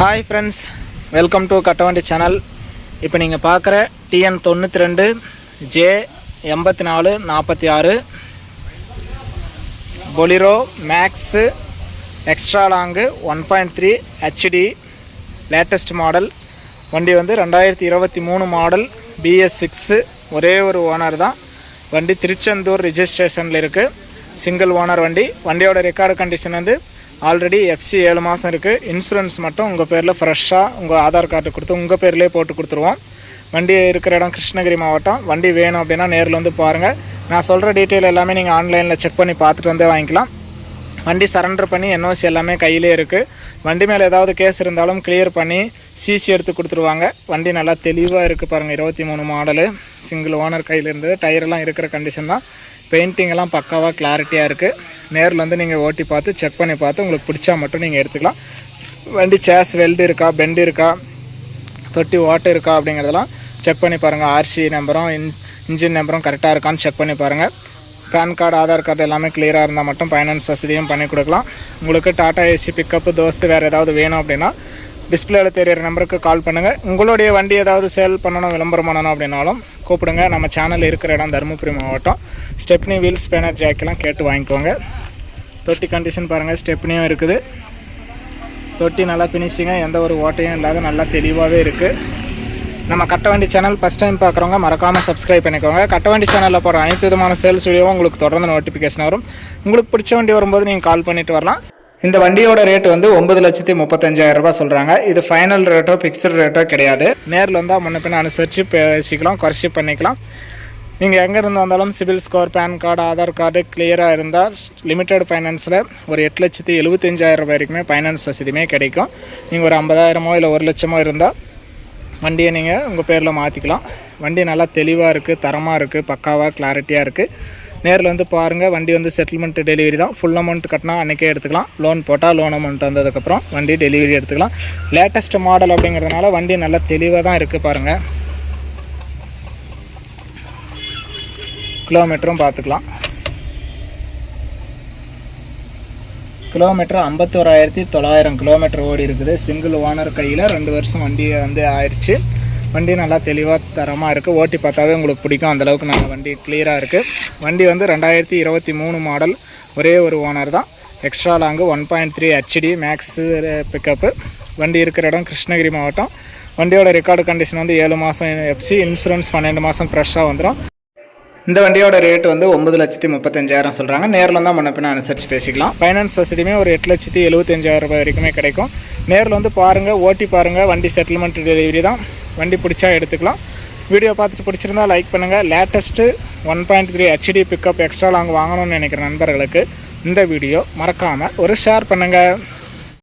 Hi friends welcome to Kattavandi channel இப்போ நீங்கள் பார்க்குற டிஎன் தொண்ணூற்றி ரெண்டு ஜே எண்பத்தி நாலு நாற்பத்தி ஆறு Bolero Maxx extra long one point three HD latest model வண்டி வந்து ரெண்டாயிரத்தி இருபத்தி மூணு மாடல் பிஎஸ் சிக்ஸு ஒரே ஒரு ஓனர் தான். வண்டி திருச்செந்தூர் ரிஜிஸ்ட்ரேஷனில் இருக்குது சிங்கிள் ஓனர் வண்டி. வண்டியோட ரெக்கார்டு கண்டிஷன் வந்து ஆல்ரெடி எஃப்சி ஏழு மாதம் இருக்குது இன்சூரன்ஸ் மட்டும் உங்கள் பேரில் ஃப்ரெஷ்ஷாக உங்கள் ஆதார் கார்டு கொடுத்து உங்கள் பேர்லேயே போட்டு கொடுத்துருவோம். வண்டி இருக்கிற இடம் கிருஷ்ணகிரி மாவட்டம். வண்டி வேணும் அப்படின்னா நேரில் வந்து பாருங்கள் நான் சொல்கிற டீட்டெயில் எல்லாமே நீங்கள் ஆன்லைனில் செக் பண்ணி பார்த்துட்டு வந்தே வாங்கிக்கலாம். வண்டி சரண்டர் பண்ணி என்ஓசி எல்லாமே கையிலே இருக்குது வண்டி மேலே ஏதாவது கேஸ் இருந்தாலும் கிளியர் பண்ணி சிசி எடுத்து கொடுத்துருவாங்க. வண்டி நல்லா தெளிவாக இருக்குது பாருங்கள் இருபத்தி மூணு மாடலு சிங்கிள் ஓனர் கையில் இருந்தது டயரெல்லாம் இருக்கிற கண்டிஷன் தான். பெயிண்டிங்கெல்லாம் பக்காவாக கிளாரிட்டியாக இருக்குது நேரில் வந்து நீங்கள் ஓட்டி பார்த்து செக் பண்ணி பார்த்து உங்களுக்கு பிடிச்சா மட்டும் நீங்கள் எடுத்துக்கலாம். வண்டி சேஸ் வெல்டு இருக்கா பெண்டு இருக்கா தொட்டி ஓட்டை இருக்கா அப்படிங்கிறதெல்லாம் செக் பண்ணி பாருங்கள் ஆர்சி நம்பரும் இன் இன்ஜின் நம்பரும் கரெக்டாக இருக்கான்னு செக் பண்ணி பாருங்கள் பேன் கார்டு ஆதார் கார்டு எல்லாமே கிளியராக இருந்தால் மட்டும் ஃபைனான்ஸ் வசதியும் பண்ணி கொடுக்கலாம். உங்களுக்கு டாடா ஏசி பிக்கப்பு தோஸ்து வேறு ஏதாவது வேணும் அப்படின்னா டிஸ்பிளேல தெரியிற நம்பருக்கு கால் பண்ணுங்கள் உங்களுடைய வண்டி ஏதாவது சேல் பண்ணணும் விளம்பரம் பண்ணணும் அப்படின்னாலும் கூப்பிடுங்க. நம்ம சேனல் இருக்கிற இடம் தருமபுரி மாவட்டம். ஸ்டெப்னி வீல்ஸ் பேனர் ஜாக்கெலாம் கேட்டு வாங்கிக்கோங்க. தொட்டி கண்டிஷன் பாருங்கள் ஸ்டெப்னியும் இருக்குது. தொட்டி நல்லா ஃபினிஷிங்காக எந்த ஒரு ஓட்டையும் இல்லாத நல்லா தெளிவாகவே இருக்குது நம்ம கட்டவண்டி சேனல் ஃபஸ்ட் டைம் பார்க்குறவங்க மறக்காமல் சப்ஸ்கிரைப் பண்ணிக்கோங்க. கட்டவண்டி சேனலில் போகிற அனைத்து விதமான சேல்ஸ் வீடியோவும் உங்களுக்கு தொடர்ந்து நோட்டிஃபிகேஷன் வரும். உங்களுக்கு பிடிச்ச வண்டி வரும்போது நீங்கள் கால் பண்ணிட்டு வரலாம். இந்த வண்டியோட ரேட் வந்து ஒன்பது லட்சத்தி முப்பத்தஞ்சாயிரம் ரூபாய் சொல்கிறாங்க இது ஃபைனல் ரேட்டோ ஃபிக்ஸ்டு ரேட்டோ கிடையாது. நேரில் வந்தால் முன்ன பின்ன அனுசரித்து பேசிக்கலாம் குறைச்சி பண்ணிக்கலாம். நீங்கள் எங்கேருந்து வந்தாலும் CIBIL score PAN card Aadhaar card கிளியராக இருந்தால் லிமிட்டெட் ஃபைனான்ஸில் ஒரு எட்டு லட்சத்தி எழுபத்தஞ்சாயிரம் ரூபாய் வரைக்குமே ஃபைனான்ஸ் வசதியுமே கிடைக்கும். நீங்கள் ஒரு ஐம்பதாயிரமோ இல்லை ஒரு லட்சமோ இருந்தால் வண்டியை நீங்கள் உங்கள் பேரில் மாற்றிக்கலாம் வண்டி நல்லா தெளிவாக இருக்குது தரமாக இருக்குது பக்காவாக கிளாரிட்டியாக இருக்குது நேரில் வந்து பாருங்கள் வண்டி வந்து செட்டில்மெண்ட் டெலிவரி தான். ஃபுல் அமௌண்ட் கட்டினா அன்றைக்கே எடுத்துக்கலாம். லோன் போட்டால் லோன் அமௌண்ட் வந்ததுக்கப்புறம் வண்டி டெலிவரி எடுத்துக்கலாம். லேட்டஸ்ட் மாடல் அப்படிங்கிறதுனால வண்டி நல்லா தெளிவாக தான் இருக்குது பாருங்கள் கிலோமீட்டரும் பார்த்துக்கலாம். கிலோமீட்டர் ஐம்பத்தோராயிரத்தி தொள்ளாயிரம் கிலோமீட்டர் ஓடி இருக்குது. சிங்கிள் ஓனர் கையில் ரெண்டு வருஷம் வண்டி வந்து ஆயிடுச்சு. வண்டி நல்லா தெளிவாக தரமாக இருக்குது ஓட்டி பார்த்தாவே உங்களுக்கு பிடிக்கும். அந்தளவுக்கு நல்ல வண்டி கிளியராக இருக்குது வண்டி வந்து ரெண்டாயிரத்தி இருபத்தி மூணு மாடல் ஒரே ஒரு ஓனர் தான். Extra long one point three HD max pickup வண்டி இருக்கிற இடம் கிருஷ்ணகிரி மாவட்டம். வண்டியோட ரெக்கார்டு கண்டிஷன் வந்து ஏழு மாதம் எஃப்சி இன்சூரன்ஸ் பன்னெண்டு மாதம் ஃப்ரெஷ்ஷாக வந்துடும் இந்த வண்டியோட ரேட் வந்து ஒன்பது லட்சத்தி முப்பத்தஞ்சாயிரம் சொல்கிறாங்க நேரில் தான் முன்ன பின்ன அனுசரித்து பேசிக்கலாம். ஃபைனான்ஸ் வசதியுமே ஒரு எட்டு லட்சத்தி எழுபத்தஞ்சாயிரம் ரூபாய் வரைக்குமே கிடைக்கும். நேரில் வந்து பாருங்கள் ஓட்டி பாருங்கள் வண்டி செட்டில்மெண்ட் டெலிவரி தான். வண்டி பிடிச்சா எடுத்துக்கலாம். வீடியோ பார்த்துட்டு பிடிச்சிருந்தா லைக் பண்ணுங்கள் latest one point three HD pickup extra long வாங்கணும்னு நினைக்கிற நண்பர்களுக்கு இந்த வீடியோ மறக்காமல் ஒரு ஷேர் பண்ணுங்கள்